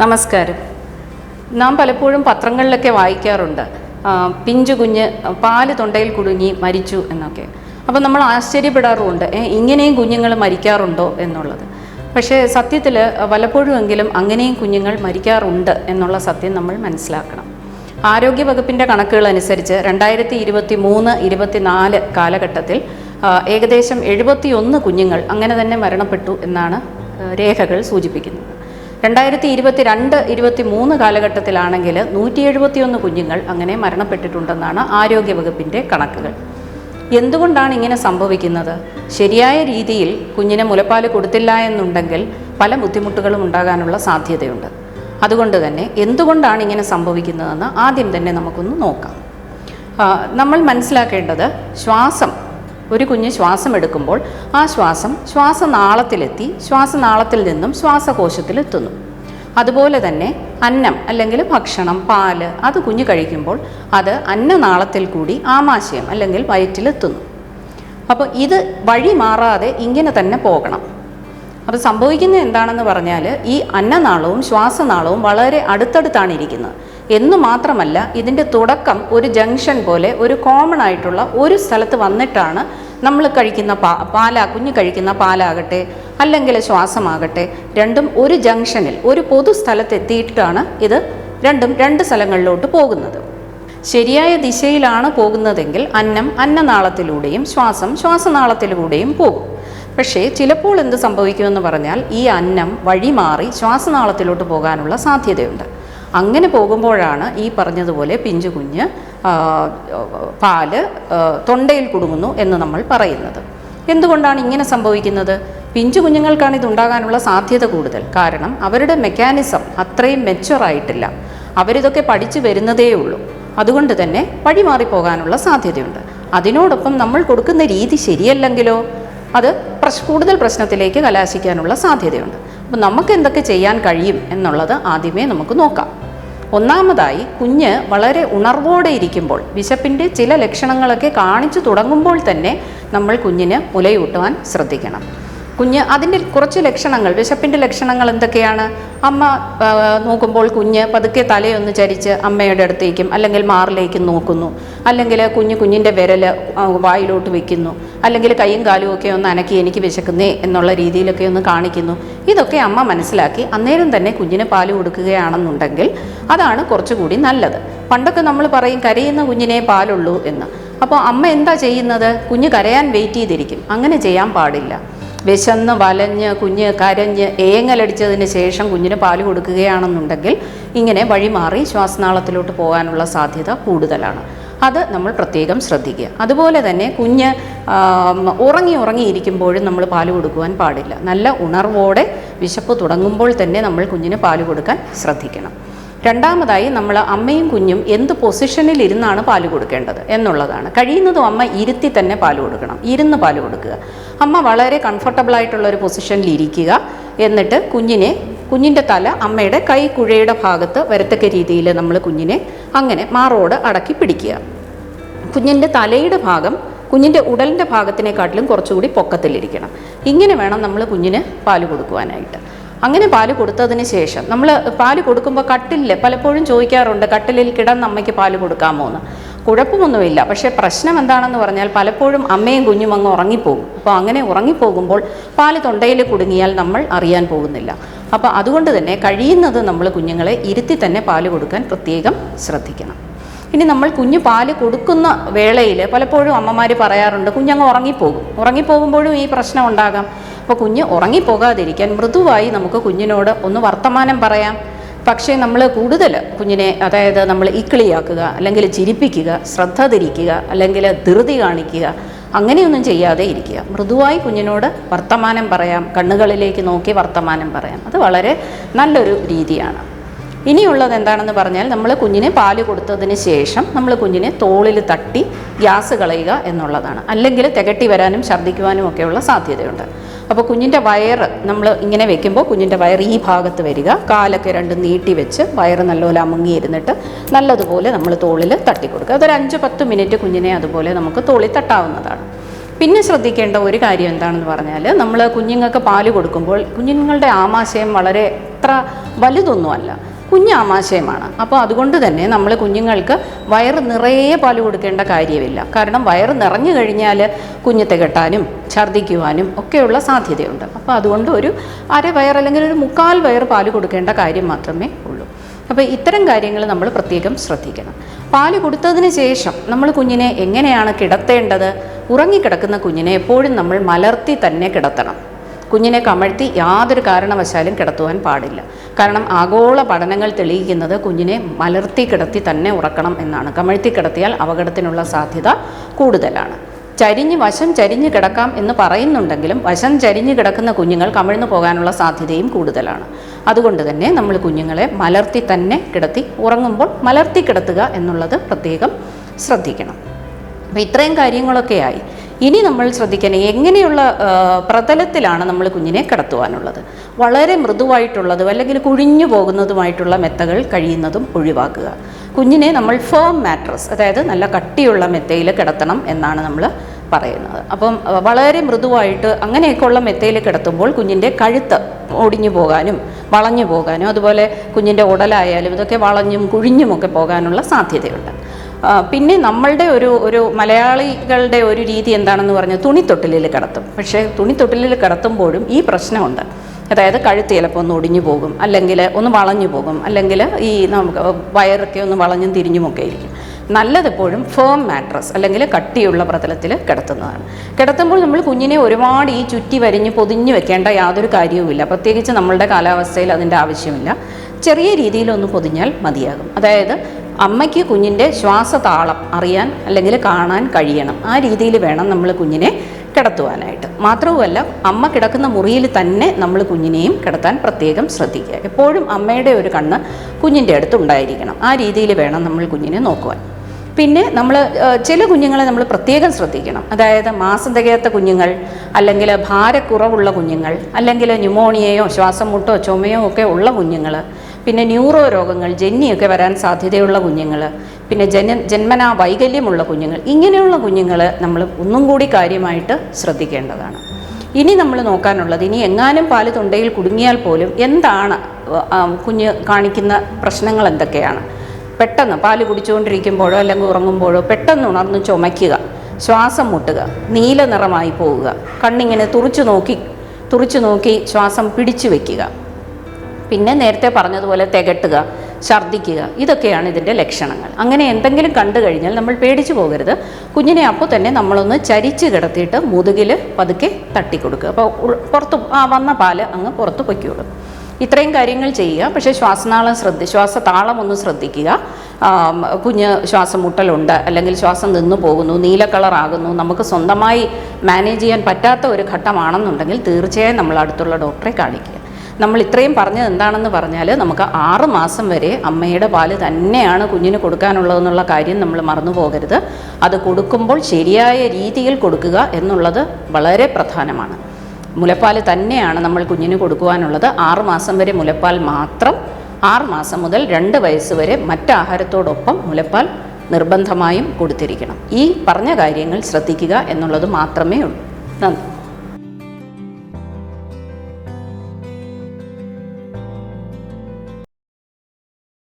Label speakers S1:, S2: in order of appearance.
S1: നമസ്കാരം. നാം പലപ്പോഴും പത്രങ്ങളിലൊക്കെ വായിക്കാറുണ്ട്. പിഞ്ചു കുഞ്ഞ് പാൽ തൊണ്ടയിൽ കുടുങ്ങി മരിച്ചു എന്നൊക്കെ. അപ്പോൾ നമ്മൾ ആശ്ചര്യപ്പെടാറുമുണ്ട് ഇങ്ങനെയും കുഞ്ഞുങ്ങൾ മരിക്കാറുണ്ടോ എന്നുള്ളത്. പക്ഷേ സത്യത്തിൽ പലപ്പോഴുമെങ്കിലും അങ്ങനെയും കുഞ്ഞുങ്ങൾ മരിക്കാറുണ്ട് എന്നുള്ള സത്യം നമ്മൾ മനസ്സിലാക്കണം. ആരോഗ്യ ആരോഗ്യവകുപ്പിന്റെ കണക്കുകൾ അനുസരിച്ച് രണ്ടായിരത്തി ഇരുപത്തി മൂന്ന് ഇരുപത്തിനാല് കാലഘട്ടത്തിൽ ഏകദേശം എഴുപത്തിയൊന്ന് കുഞ്ഞുങ്ങൾ അങ്ങനെ തന്നെ മരണപ്പെട്ടു എന്നാണ് രേഖകൾ സൂചിപ്പിക്കുന്നത്. രണ്ടായിരത്തി ഇരുപത്തി രണ്ട് ഇരുപത്തി മൂന്ന് കാലഘട്ടത്തിലാണെങ്കിൽ നൂറ്റി എഴുപത്തിയൊന്ന് കുഞ്ഞുങ്ങൾ അങ്ങനെ മരണപ്പെട്ടിട്ടുണ്ടെന്നാണ് ആരോഗ്യവകുപ്പിന്റെ കണക്കുകൾ. എന്തുകൊണ്ടാണ് ഇങ്ങനെ സംഭവിക്കുന്നത്? ശരിയായ രീതിയിൽ കുഞ്ഞിനെ മുലപ്പാൽ കൊടുത്തില്ല എന്നുണ്ടെങ്കിൽ പല ബുദ്ധിമുട്ടുകളും ഉണ്ടാകാനുള്ള സാധ്യതയുണ്ട്. അതുകൊണ്ട് തന്നെ എന്തുകൊണ്ടാണ് ഇങ്ങനെ സംഭവിക്കുന്നതെന്ന് ആദ്യം തന്നെ നമുക്കൊന്ന് നോക്കാം. നമ്മൾ മനസ്സിലാക്കേണ്ടത് ശ്വാസം ഒരു കുഞ്ഞ് ശ്വാസം എടുക്കുമ്പോൾ ആ ശ്വാസം ശ്വാസനാളത്തിലെത്തി ശ്വാസനാളത്തിൽ നിന്നും ശ്വാസകോശത്തിലെത്തുന്നു അതുപോലെ തന്നെ അന്നം അല്ലെങ്കിൽ ഭക്ഷണം പാൽ അത് കുഞ്ഞ് കഴിക്കുമ്പോൾ അത് അന്നനാളത്തിൽ കൂടി ആമാശയം അല്ലെങ്കിൽ വയറ്റിലെത്തുന്നു അപ്പോൾ ഇത് വഴി മാറാതെ ഇങ്ങനെ തന്നെ പോകണം. അപ്പോൾ സംഭവിക്കുന്നത് എന്താണെന്ന് പറഞ്ഞാൽ ഈ അന്നനാളവും ശ്വാസനാളവും വളരെ അടുത്തടുത്താണ് ഇരിക്കുന്നത്. എന്ന് മാത്രമല്ല ഇതിന്റെ തുടക്കം ഒരു ജംഗ്ഷൻ പോലെ ഒരു കോമൺ ആയിട്ടുള്ള ഒരു സ്ഥലത്ത് വന്നിട്ടാണ് നമ്മൾ കഴിക്കുന്ന പാ പാലാ കുഞ്ഞ് കഴിക്കുന്ന പാലാകട്ടെ അല്ലെങ്കിൽ ശ്വാസമാകട്ടെ രണ്ടും ഒരു ജംഗ്ഷനിൽ ഒരു പൊതു സ്ഥലത്തെത്തിയിട്ടാണ് ഇത് രണ്ടും രണ്ട് സ്ഥലങ്ങളിലോട്ട് പോകുന്നത്. ശരിയായ ദിശയിലാണ് പോകുന്നതെങ്കിൽ അന്നം അന്നനാളത്തിലൂടെയും ശ്വാസം ശ്വാസനാളത്തിലൂടെയും പോകും. പക്ഷേ ചിലപ്പോൾ എന്ത് സംഭവിക്കുമെന്ന് പറഞ്ഞാൽ ഈ അന്നം വഴിമാറി ശ്വാസനാളത്തിലോട്ട് പോകാനുള്ള സാധ്യതയുണ്ട്. അങ്ങനെ പോകുമ്പോഴാണ് ഈ പറഞ്ഞതുപോലെ പിഞ്ചു കുഞ്ഞ് പാൽ തൊണ്ടയിൽ കുടുങ്ങുന്നു എന്ന് നമ്മൾ പറയുന്നത്. എന്തുകൊണ്ടാണ് ഇങ്ങനെ സംഭവിക്കുന്നത്? പിഞ്ചു കുഞ്ഞുങ്ങൾക്കാണ് ഇതുണ്ടാകാനുള്ള സാധ്യത കൂടുതൽ. കാരണം അവരുടെ മെക്കാനിസം അത്രയും മെച്ചുറായിട്ടില്ല അവരിതൊക്കെ പഠിച്ചു വരുന്നതേ ഉള്ളൂ. അതുകൊണ്ട് തന്നെ വഴിമാറിപ്പോകാനുള്ള സാധ്യതയുണ്ട്. അതിനോടൊപ്പം നമ്മൾ കൊടുക്കുന്ന രീതി ശരിയല്ലെങ്കിലോ? അത് പ്രശ് കൂടുതൽ പ്രശ്നത്തിലേക്ക് കലാശിക്കാനുള്ള സാധ്യതയുണ്ട്. അപ്പം നമുക്ക് എന്തൊക്കെ ചെയ്യാൻ കഴിയും എന്നുള്ളത് ആദ്യമേ നമുക്ക് നോക്കാം. ഒന്നാമതായി കുഞ്ഞ് വളരെ ഉണർവോടെ ഇരിക്കുമ്പോൾ വിശപ്പിന്റെ ചില ലക്ഷണങ്ങളൊക്കെ കാണിച്ചു തുടങ്ങുമ്പോൾ തന്നെ നമ്മൾ കുഞ്ഞിന് മുലയൂട്ടുവാൻ ശ്രദ്ധിക്കണം. കുഞ്ഞ് അതിന്റെ കുറച്ച് ലക്ഷണങ്ങൾ വിശപ്പിന്റെ ലക്ഷണങ്ങൾ എന്തൊക്കെയാണ്? അമ്മ നോക്കുമ്പോൾ കുഞ്ഞ് പതുക്കെ തലയൊന്ന് ചരിച്ച് അമ്മയുടെ അടുത്തേക്കും അല്ലെങ്കിൽ മാറിലേക്കും നോക്കുന്നു. അല്ലെങ്കിൽ കുഞ്ഞ് കുഞ്ഞിന്റെ വിരൽ വായിലോട്ട് വെക്കുന്നു. അല്ലെങ്കിൽ കൈയും കാലും ഒക്കെ ഒന്ന് അനക്കി എനിക്ക് വിശക്കുന്നേ എന്നുള്ള രീതിയിലൊക്കെ ഒന്ന് കാണിക്കുന്നു. ഇതൊക്കെ അമ്മ മനസ്സിലാക്കി അന്നേരം തന്നെ കുഞ്ഞിന് പാൽ കൊടുക്കുകയാണെന്നുണ്ടെങ്കിൽ അതാണ് കുറച്ചുകൂടി നല്ലത്. പണ്ടൊക്കെ നമ്മൾ പറയും കരയുന്ന കുഞ്ഞിനെ പാലുള്ളൂ എന്ന്. അപ്പോൾ അമ്മ എന്താ ചെയ്യുന്നത്? കുഞ്ഞ് കരയാൻ വെയിറ്റ് ചെയ്തിരിക്കും. അങ്ങനെ ചെയ്യാൻ പാടില്ല. വിശന്ന് വലഞ്ഞ് കുഞ്ഞ് കരഞ്ഞ് ഏങ്ങലടിച്ചതിന് ശേഷം കുഞ്ഞിന് പാൽ കൊടുക്കുകയാണെന്നുണ്ടെങ്കിൽ ഇങ്ങനെ വഴിമാറി ശ്വാസനാളത്തിലോട്ട് പോകാനുള്ള സാധ്യത കൂടുതലാണ്. അത് നമ്മൾ പ്രത്യേകം ശ്രദ്ധിക്കുക. അതുപോലെ തന്നെ കുഞ്ഞ് ഉറങ്ങി ഉറങ്ങിയിരിക്കുമ്പോഴും നമ്മൾ പാൽ കൊടുക്കുവാൻ പാടില്ല. നല്ല ഉണർവോടെ വിശപ്പ് തുടങ്ങുമ്പോൾ തന്നെ നമ്മൾ കുഞ്ഞിന് പാൽ കൊടുക്കാൻ ശ്രദ്ധിക്കണം. രണ്ടാമതായി നമ്മൾ അമ്മയും കുഞ്ഞും എന്ത് പൊസിഷനിൽ ഇരുന്നാണ് പാൽ കൊടുക്കേണ്ടത് എന്നുള്ളതാണ്. കഴിയുന്നതും അമ്മ ഇരുത്തി തന്നെ പാൽ കൊടുക്കണം. ഇരുന്ന് പാൽ കൊടുക്കുക. അമ്മ വളരെ കംഫർട്ടബിൾ ആയിട്ടുള്ള ഒരു പൊസിഷനിൽ ഇരിക്കുക എന്നിട്ട് കുഞ്ഞിനെ കുഞ്ഞിന്റെ തല അമ്മയുടെ കൈ കുഴയുടെ ഭാഗത്ത് വരത്തക്ക രീതിയിൽ നമ്മൾ കുഞ്ഞിനെ അങ്ങനെ മാറോട് അടക്കി പിടിക്കുക. കുഞ്ഞിന്റെ തലയുടെ ഭാഗം കുഞ്ഞിന്റെ ഉടലിന്റെ ഭാഗത്തിനെക്കാട്ടിലും കുറച്ചുകൂടി പൊക്കത്തിലിരിക്കണം. ഇങ്ങനെ വേണം നമ്മൾ കുഞ്ഞിന് പാൽ കൊടുക്കുവാനായിട്ട്. അങ്ങനെ പാൽ കൊടുത്തതിന് ശേഷം നമ്മൾ പാൽ കൊടുക്കുമ്പോൾ കട്ടിലിൽ പലപ്പോഴും ചോദിക്കാറുണ്ട് കട്ടിലിൽ കിടന്ന് അമ്മയ്ക്ക് പാൽ കൊടുക്കാമോ? എന്ന്. കുഴപ്പമൊന്നുമില്ല. പക്ഷേ പ്രശ്നം എന്താണെന്ന് പറഞ്ഞാൽ പലപ്പോഴും അമ്മയും കുഞ്ഞും അങ്ങ് ഉറങ്ങിപ്പോകും. അപ്പോൾ അങ്ങനെ ഉറങ്ങിപ്പോകുമ്പോൾ പാൽ തൊണ്ടയിൽ കുടുങ്ങിയാൽ നമ്മൾ അറിയാൻ പോകുന്നില്ല. അപ്പോൾ അതുകൊണ്ട് തന്നെ കഴിയുന്നത് നമ്മൾ കുഞ്ഞുങ്ങളെ ഇരുത്തി തന്നെ പാൽ കൊടുക്കാൻ പ്രത്യേകം ശ്രദ്ധിക്കണം. ഇനി നമ്മൾ കുഞ്ഞു പാൽ കൊടുക്കുന്ന വേളയിൽ പലപ്പോഴും അമ്മമാർ പറയാറുണ്ട് കുഞ്ഞങ്ങ് ഉറങ്ങിപ്പോകും. ഉറങ്ങിപ്പോകുമ്പോഴും ഈ പ്രശ്നം ഉണ്ടാകാം. അപ്പോൾ കുഞ്ഞ് ഉറങ്ങിപ്പോകാതിരിക്കാൻ മൃദുവായി നമുക്ക് കുഞ്ഞിനോട് ഒന്ന് വർത്തമാനം പറയാം. പക്ഷേ നമ്മൾ കൂടുതൽ കുഞ്ഞിനെ അതായത് നമ്മൾ ഇക്കിളിയാക്കുക അല്ലെങ്കിൽ ചിരിപ്പിക്കുക ശ്രദ്ധ തിരിക്കുക അല്ലെങ്കിൽ ധൃതി കാണിക്കുക അങ്ങനെയൊന്നും ചെയ്യാതെ ഇരിക്കുക. മൃദുവായി കുഞ്ഞിനോട് വർത്തമാനം പറയാം കണ്ണുകളിലേക്ക് നോക്കി വർത്തമാനം പറയാം. അത് വളരെ നല്ലൊരു രീതിയാണ്. ഇനിയുള്ളത് എന്താണെന്ന് പറഞ്ഞാൽ നമ്മൾ കുഞ്ഞിനെ പാൽ കൊടുത്തതിന് ശേഷം നമ്മൾ കുഞ്ഞിനെ തോളിൽ തട്ടി ഗ്യാസ് കളയുക എന്നുള്ളതാണ്. അല്ലെങ്കിൽ തികട്ടി വരാനും ഛർദ്ദിക്കുവാനും ഒക്കെയുള്ള സാധ്യതയുണ്ട്. അപ്പോൾ കുഞ്ഞിന്റെ വയറ് നമ്മൾ ഇങ്ങനെ വെക്കുമ്പോൾ കുഞ്ഞിന്റെ വയർ ഈ ഭാഗത്ത് വരിക. കാലൊക്കെ രണ്ട് നീട്ടി വെച്ച് വയറ് നല്ലപോലെ അമുങ്ങിയിരുന്നിട്ട് നല്ലതുപോലെ നമ്മൾ തോളിൽ തട്ടി കൊടുക്കുക. അതൊരു അഞ്ച് പത്ത് മിനിറ്റ് കുഞ്ഞിനെ അതുപോലെ നമുക്ക് തോളിൽ തട്ടാവുന്നതാണ്. പിന്നെ ശ്രദ്ധിക്കേണ്ട ഒരു കാര്യം എന്താണെന്ന് പറഞ്ഞാൽ നമ്മൾ കുഞ്ഞുങ്ങൾക്ക് പാൽ കൊടുക്കുമ്പോൾ കുഞ്ഞുങ്ങളുടെ ആമാശയം വളരെ അത്ര വലുതൊന്നുമല്ല. കുഞ്ഞ് ആമാശയമാണ്. അപ്പോൾ അതുകൊണ്ട് തന്നെ നമ്മൾ കുഞ്ഞുങ്ങൾക്ക് വയറ് നിറയെ പാൽ കൊടുക്കേണ്ട കാര്യമില്ല. കാരണം വയറ് നിറഞ്ഞു കഴിഞ്ഞാൽ കുഞ്ഞ് തികട്ടാനും ഛർദ്ദിക്കുവാനും ഒക്കെയുള്ള സാധ്യതയുണ്ട്. അപ്പോൾ അതുകൊണ്ട് ഒരു അര വയർ അല്ലെങ്കിൽ ഒരു മുക്കാൽ വയർ പാൽ കൊടുക്കേണ്ട കാര്യം മാത്രമേ ഉള്ളൂ. അപ്പോൾ ഇത്തരം കാര്യങ്ങൾ നമ്മൾ പ്രത്യേകം ശ്രദ്ധിക്കണം. പാൽ കൊടുത്തതിന് ശേഷം നമ്മൾ കുഞ്ഞിനെ എങ്ങനെയാണ് കിടത്തേണ്ടത്? ഉറങ്ങിക്കിടക്കുന്ന കുഞ്ഞിനെ എപ്പോഴും നമ്മൾ മലർത്തി തന്നെ കിടത്തണം. കുഞ്ഞിനെ കമഴ്ത്തി യാതൊരു കാരണവശാലും കിടത്തുവാൻ പാടില്ല. കാരണം ആഗോള പഠനങ്ങൾ തെളിയിക്കുന്നത് കുഞ്ഞിനെ മലർത്തി കിടത്തി തന്നെ ഉറക്കണം എന്നാണ്. കമഴ്ത്തി കിടത്തിയാൽ അപകടത്തിനുള്ള സാധ്യത കൂടുതലാണ്. ചരിഞ്ഞ് വശം ചരിഞ്ഞ് കിടക്കാം എന്ന് പറയുന്നുണ്ടെങ്കിലും വശം ചരിഞ്ഞ് കിടക്കുന്ന കുഞ്ഞുങ്ങൾ കമിഴ്ന്നു പോകാനുള്ള സാധ്യതയും കൂടുതലാണ്. അതുകൊണ്ട് തന്നെ നമ്മൾ കുഞ്ഞുങ്ങളെ മലർത്തി തന്നെ കിടത്തി ഉറങ്ങുമ്പോൾ മലർത്തി കിടത്തുക എന്നുള്ളത് പ്രത്യേകം ശ്രദ്ധിക്കണം. അപ്പോൾ ഇത്രയും കാര്യങ്ങളൊക്കെയായി. ഇനി നമ്മൾ ശ്രദ്ധിക്കണം എങ്ങനെയുള്ള പ്രതലത്തിലാണ് നമ്മൾ കുഞ്ഞിനെ കിടത്തുവാനുള്ളത്. വളരെ മൃദുവായിട്ടുള്ളതും അല്ലെങ്കിൽ കുഴിഞ്ഞു പോകുന്നതുമായിട്ടുള്ള മെത്തകൾ കഴിയുന്നതും ഒഴിവാക്കുക. കുഞ്ഞിനെ നമ്മൾ ഫേം മാട്രസ് അതായത് നല്ല കട്ടിയുള്ള മെത്തയിൽ കിടത്തണം എന്നാണ് നമ്മൾ പറയുന്നത്. അപ്പം വളരെ മൃദുവായിട്ട് അങ്ങനെയൊക്കെയുള്ള മെത്തയിൽ കിടത്തുമ്പോൾ കുഞ്ഞിന്റെ കഴുത്ത് ഒടിഞ്ഞു പോകാനും വളഞ്ഞു പോകാനും അതുപോലെ കുഞ്ഞിന്റെ ഉടലായാലും ഇതൊക്കെ വളഞ്ഞും കുഴിഞ്ഞുമൊക്കെ പോകാനുള്ള സാധ്യതയുണ്ട്. പിന്നെ നമ്മളുടെ ഒരു ഒരു മലയാളികളുടെ ഒരു രീതി എന്താണെന്ന് പറഞ്ഞാൽ തുണിത്തൊട്ടിലിൽ കിടത്തും. പക്ഷേ തുണിത്തൊട്ടിലിൽ കിടത്തുമ്പോഴും ഈ പ്രശ്നമുണ്ട്. അതായത് കഴുത്ത് ചിലപ്പോൾ ഒന്ന് ഒടിഞ്ഞു പോകും അല്ലെങ്കിൽ ഒന്ന് വളഞ്ഞു പോകും അല്ലെങ്കിൽ ഈ നമുക്ക് വയറൊക്കെ ഒന്ന് വളഞ്ഞും തിരിഞ്ഞുമൊക്കെ ഇരിക്കും നല്ലതെപ്പോഴും ഫേം മാട്രസ് അല്ലെങ്കിൽ കട്ടിയുള്ള പ്രതലത്തിൽ കിടത്തുന്നതാണ്. കിടത്തുമ്പോൾ നമ്മൾ കുഞ്ഞിനെ ഒരുപാട് ഈ ചുറ്റി വരിഞ്ഞ് പൊതിഞ്ഞു വെക്കേണ്ട യാതൊരു കാര്യവുമില്ല പ്രത്യേകിച്ച് നമ്മളുടെ കാലാവസ്ഥയിൽ അതിന്റെ ആവശ്യമില്ല. ചെറിയ രീതിയിലൊന്ന് പൊതിഞ്ഞാൽ മതിയാകും. അതായത് അമ്മയ്ക്ക് കുഞ്ഞിന്റെ ശ്വാസതാളം അറിയാൻ അല്ലെങ്കിൽ കാണാൻ കഴിയണം. ആ രീതിയിൽ വേണം നമ്മൾ കുഞ്ഞിനെ കിടത്തുവാനായിട്ട്. മാത്രവുമല്ല അമ്മ കിടക്കുന്ന മുറിയിൽ തന്നെ നമ്മൾ കുഞ്ഞിനെയും കിടത്താൻ പ്രത്യേകം ശ്രദ്ധിക്കുക. എപ്പോഴും അമ്മയുടെ ഒരു കണ്ണ് കുഞ്ഞിന്റെ അടുത്ത് ഉണ്ടായിരിക്കണം. ആ രീതിയിൽ വേണം നമ്മൾ കുഞ്ഞിനെ നോക്കുവാൻ. പിന്നെ നമ്മൾ ചില കുഞ്ഞുങ്ങളെ നമ്മൾ പ്രത്യേകം ശ്രദ്ധിക്കണം. അതായത് മാസം തികയാത്ത കുഞ്ഞുങ്ങൾ അല്ലെങ്കിൽ ഭാരക്കുറവുള്ള കുഞ്ഞുങ്ങൾ അല്ലെങ്കിൽ ന്യൂമോണിയയോ ശ്വാസം മുട്ടോ ചുമയോ ഒക്കെ ഉള്ള കുഞ്ഞുങ്ങൾ പിന്നെ ന്യൂറോ രോഗങ്ങൾ ജന്നിയൊക്കെ വരാൻ സാധ്യതയുള്ള കുഞ്ഞുങ്ങൾ പിന്നെ ജന ജന്മനാ വൈകല്യമുള്ള കുഞ്ഞുങ്ങൾ ഇങ്ങനെയുള്ള കുഞ്ഞുങ്ങൾ നമ്മൾ ഒന്നും കൂടി കാര്യമായിട്ട് ശ്രദ്ധിക്കേണ്ടതാണ്. ഇനി നമ്മൾ നോക്കാനുള്ളത് ഇനി എങ്ങാനും പാൽ തൊണ്ടയിൽ കുടുങ്ങിയാൽ പോലും എന്താണ് കുഞ്ഞ് കാണിക്കുന്ന പ്രശ്നങ്ങൾ എന്തൊക്കെയാണ്? പെട്ടെന്ന് പാൽ കുടിച്ചുകൊണ്ടിരിക്കുമ്പോഴോ അല്ലെങ്കിൽ ഉറങ്ങുമ്പോഴോ പെട്ടെന്ന് ഉണർന്ന് ചുമയ്ക്കുക ശ്വാസം മുട്ടുക നീല നിറമായി പോവുക കണ്ണിങ്ങനെ തുറിച്ചു നോക്കി തുറിച്ചു നോക്കി ശ്വാസം പിടിച്ചു വെക്കുക. പിന്നെ നേരത്തെ പറഞ്ഞതുപോലെ തികട്ടുക ഛർദ്ദിക്കുക ഇതൊക്കെയാണ് ഇതിന്റെ ലക്ഷണങ്ങൾ. അങ്ങനെ എന്തെങ്കിലും കണ്ടു കഴിഞ്ഞാൽ നമ്മൾ പേടിച്ചു പോകരുത്. കുഞ്ഞിനെ അപ്പോൾ തന്നെ നമ്മളൊന്ന് ചരിച്ച് കിടത്തിയിട്ട് മുതുകിൽ പതുക്കെ തട്ടിക്കൊടുക്കുക. അപ്പോൾ പുറത്ത് ആ വന്ന പാൽ അങ്ങ് പുറത്ത് പൊയ്ക്കോളും. ഇത്രയും കാര്യങ്ങൾ ചെയ്യുക. പക്ഷേ ശ്വാസനാളം ശ്രദ്ധ ശ്വാസതാളം ഒന്ന് ശ്രദ്ധിക്കുക. കുഞ്ഞ് ശ്വാസം മുട്ടലുണ്ട് അല്ലെങ്കിൽ ശ്വാസം നിന്നു പോകുന്നു നീല കളറാകുന്നു നമുക്ക് സ്വന്തമായി മാനേജ് ചെയ്യാൻ പറ്റാത്ത ഒരു ഘട്ടമാണെന്നുണ്ടെങ്കിൽ തീർച്ചയായും നമ്മൾ അടുത്തുള്ള ഡോക്ടറെ കാണിക്കുക. നമ്മൾ ഇത്രയും പറഞ്ഞത് എന്താണെന്ന് പറഞ്ഞാൽ നമുക്ക് ആറ് മാസം വരെ അമ്മയുടെ പാൽ തന്നെയാണ് കുഞ്ഞിന് കൊടുക്കാനുള്ളതെന്നുള്ള കാര്യം നമ്മൾ മറന്നു പോകരുത്. അത് കൊടുക്കുമ്പോൾ ശരിയായ രീതിയിൽ കൊടുക്കുക എന്നുള്ളത് വളരെ പ്രധാനമാണ്. മുലപ്പാൽ തന്നെയാണ് നമ്മൾ കുഞ്ഞിന് കൊടുക്കുവാനുള്ളത്. ആറ് മാസം വരെ മുലപ്പാൽ മാത്രം ആറ് മാസം മുതൽ രണ്ട് വയസ്സ് വരെ മറ്റാഹാരത്തോടൊപ്പം മുലപ്പാൽ നിർബന്ധമായും കൊടുത്തിരിക്കണം. ഈ പറഞ്ഞ കാര്യങ്ങൾ ശ്രദ്ധിക്കുക എന്നുള്ളത് മാത്രമേ ഉള്ളൂ. നന്ദി.